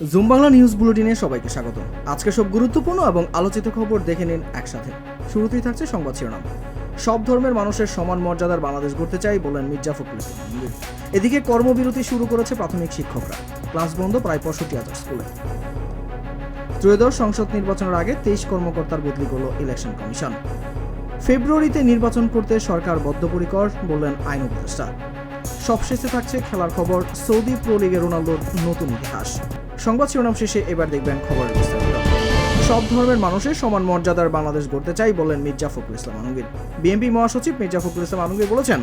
Zoom Bangla news বুলেটিনে সবাইকে স্বাগত। আজকে সব গুরুত্বপূর্ণ এবং আলোচিত খবর দেখে নিন একসাথে। শুরুতেই থাকছে সংবাদ শিরোনাম। সব ধর্মের মানুষের সমান মর্যাদার বাংলাদেশ গড়তে চাই বলেন মির্জা ফখরুল। এদিকে কর্মবিরতি শুরু করেছে প্রাথমিক শিক্ষকরা। ক্লাস বন্ধ প্রায় পঁয়ষট্টি হাজার স্কুলে। ত্রয়োদশ সংসদ নির্বাচনের আগে তেইশ কর্মকর্তার বদলি করল ইলেকশন কমিশন। ফেব্রুয়ারিতে নির্বাচন করতে সরকার বদ্ধপরিকর বললেন আইন উপদেষ্টা। সবশেষে থাকছে খেলার খবর, সৌদি প্রো লিগে রোনালদোর নতুন ইতিহাস। সংবাদ শিরোনাম শেষে এবার দেখবেন খবরের বিস্তারিত। সব ধর্মের মানুষের সমান মর্যাদার বাংলাদেশ গড়তে চাই বললেন মির্জা ফখরুল ইসলাম আলমগীর। বিএনপি মহাসচিব মির্জা ফখরুল ইসলাম আলমগীর বলেছেন,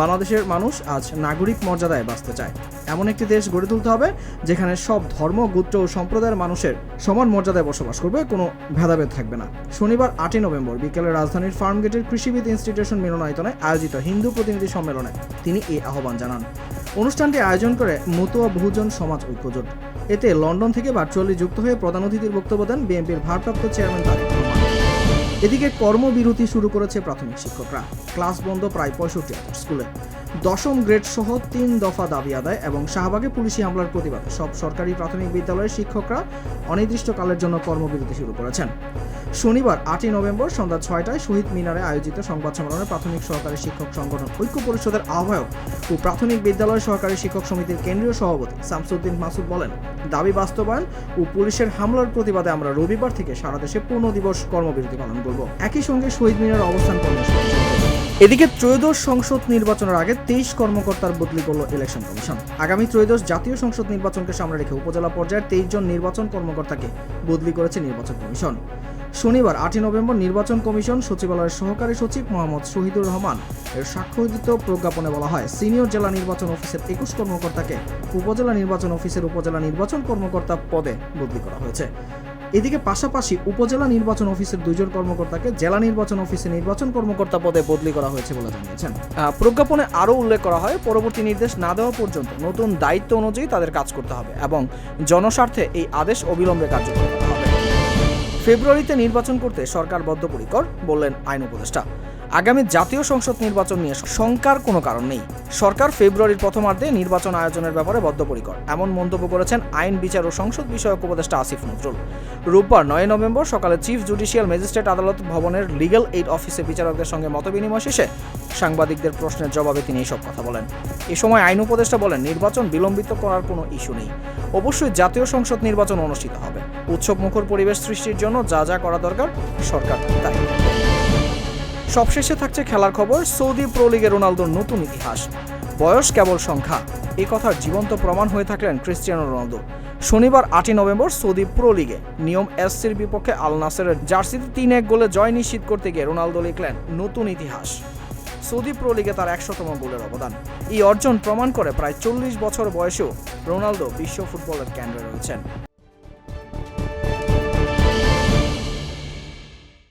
বাংলাদেশের মানুষ আজ নাগরিক মর্যাদায় বাঁচতে চায়। এমন একটি দেশ গড়ে তুলতে হবে যেখানে সব ধর্ম, গোত্র ও সম্প্রদায়ের মানুষের সমান মর্যাদায় বসবাস করবে, কোনো ভেদাভেদ থাকবে না। শনিবার আটই নভেম্বর বিকেলে রাজধানীর ফার্মগেটের কৃষিবিদ ইনস্টিটিউশন মিলনায়তনে আয়োজিত হিন্দু প্রতিনিধি সম্মেলনে তিনি এই আহ্বান জানান। অনুষ্ঠানটি আয়োজন করে মতুয়া বহুজন সমাজ ঐক্যজোট। এতে লন্ডন থেকে ভার্চুয়ালি যুক্ত হয়ে প্রধান অতিথির বক্তব্য দেন বিএনপির ভারপ্রাপ্ত চেয়ারম্যান তারেক এদিকে কর্মবিরতি শুরু করেছে প্রাথমিক শিক্ষকরা। ক্লাস বন্ধ প্রায় পঁয়ষট্টি স্কুলে। দশম গ্রেড সহ তিন দফা দাবি আদায় এবং শাহবাগে পুলিশি হামলার প্রতিবাদে সব সরকারি প্রাথমিক বিদ্যালয়ের শিক্ষকরা অনির্দিষ্টকালের জন্য কর্মবিরতি শুরু করেছেন। শনিবার আটই নভেম্বর সন্ধ্যা ছয়টায় শহীদ মিনারে আয়োজিত সংবাদ সম্মেলনে প্রাথমিক সহকারী শিক্ষক সংগঠন ঐক্য পরিষদের আহ্বায়ক ও প্রাথমিক বিদ্যালয় সহকারী শিক্ষক সমিতির কেন্দ্রীয় সভাপতি শামসুদ্দিন মাসুদ বলেন, দাবি বাস্তবায়ন ও পুলিশের হামলার প্রতিবাদে আমরা রবিবার থেকে সারা দেশে পূর্ণ দিবস কর্মবিরতি পালন করব। একই সঙ্গে শহীদ মিনার অবস্থান কর্মসূচি এদিকে ত্রয়োদশ সংসদ নির্বাচনের আগে তেইশ কর্মকর্তার বদলি করল ইলেকশন কমিশন। আগামী ত্রয়োদশ জাতীয় সংসদ নির্বাচনকে সামনে রেখে উপজেলা পর্যায়ের তেইশ জন নির্বাচন কর্মকর্তাকে বদলি করেছে নির্বাচন কমিশন। শনিবার আটই নভেম্বর নির্বাচন কমিশন সচিবালয়ের সহকারী সচিব মোহাম্মদ শহীদুর রহমান এর স্বাক্ষরিত প্রজ্ঞাপনে বলা হয়, সিনিয়র জেলা নির্বাচন অফিসের একুশ কর্মকর্তাকে উপজেলা নির্বাচন অফিসের উপজেলা নির্বাচন কর্মকর্তা পদে বদলি করা হয়েছে। এদিকে পাশাপাশি উপজেলা নির্বাচন অফিসের দুইজন কর্মকর্তাকে জেলা নির্বাচন অফিসে নির্বাচন কর্মকর্তা পদে বদলি করা হয়েছে বলে জানিয়েছেন। প্রজ্ঞাপনে আরও উল্লেখ করা হয়, পরবর্তী নির্দেশ না দেওয়া পর্যন্ত নতুন দায়িত্ব অনুযায়ী তাদের কাজ করতে হবে এবং জনস্বার্থে এই আদেশ অবিলম্বে কার্যকর করা হবে। ফেব্রুয়ারিতে নির্বাচন করতে সরকার বদ্ধপরিকর বললেন আইন উপদেষ্টা। আগামী জাতীয় সংসদ নির্বাচন নিয়ে শঙ্কার কোনো কারণ নেই। সরকার ফেব্রুয়ারির প্রথমার্ধে নির্বাচন আয়োজনের ব্যাপারে বদ্ধপরিকর। এমন মন্তব্য করেছেন আইন, বিচার ও সংসদ বিষয়ক উপদেষ্টা আসিফ নজরুল। রোববার নয় নভেম্বর সকালে চিফ জুডিশিয়াল ম্যাজিস্ট্রেট আদালত ভবনের লিগ্যাল এইড অফিসে বিচারকদের সঙ্গে মতবিনিময় শেষে সাংবাদিকদের প্রশ্নের জবাবে তিনি এসব কথা বলেন। এ সময় আইন উপদেষ্টা বলেন, নির্বাচন বিলম্বিত করার কোনো ইস্যু নেই। অবশ্যই জাতীয় সংসদ নির্বাচন অনুষ্ঠিত হবে। উৎসব মুখর পরিবেশ সৃষ্টির জন্য যা যা করা দরকার, সরকার তাই। সবশেষে থাকছে খেলার খবর, সৌদি প্রো লিগে রোনালদোর নতুন ইতিহাস। বয়স কেবল সংখ্যা। এ কথার জীবন্ত প্রমাণ হয়ে থাকলেন ক্রিস্টিয়ানো রোনালদো। শনিবার আটই নভেম্বর সৌদি প্রো লিগে। নিয়ম এসসির বিপক্ষে আল নাসেরের জার্সিতে তিন এক গোলে জয় নিশ্চিত করতে গিয়ে রোনালদো লিখলেন, নতুন ইতিহাস। সৌদি প্রো লিগে তার একশোতম গোলের অবদান। এই অর্জন প্রমাণ করে প্রায় চল্লিশ বছর বয়সেও রোনালদো বিশ্ব ফুটবলের কেন্দ্রে রয়েছেন।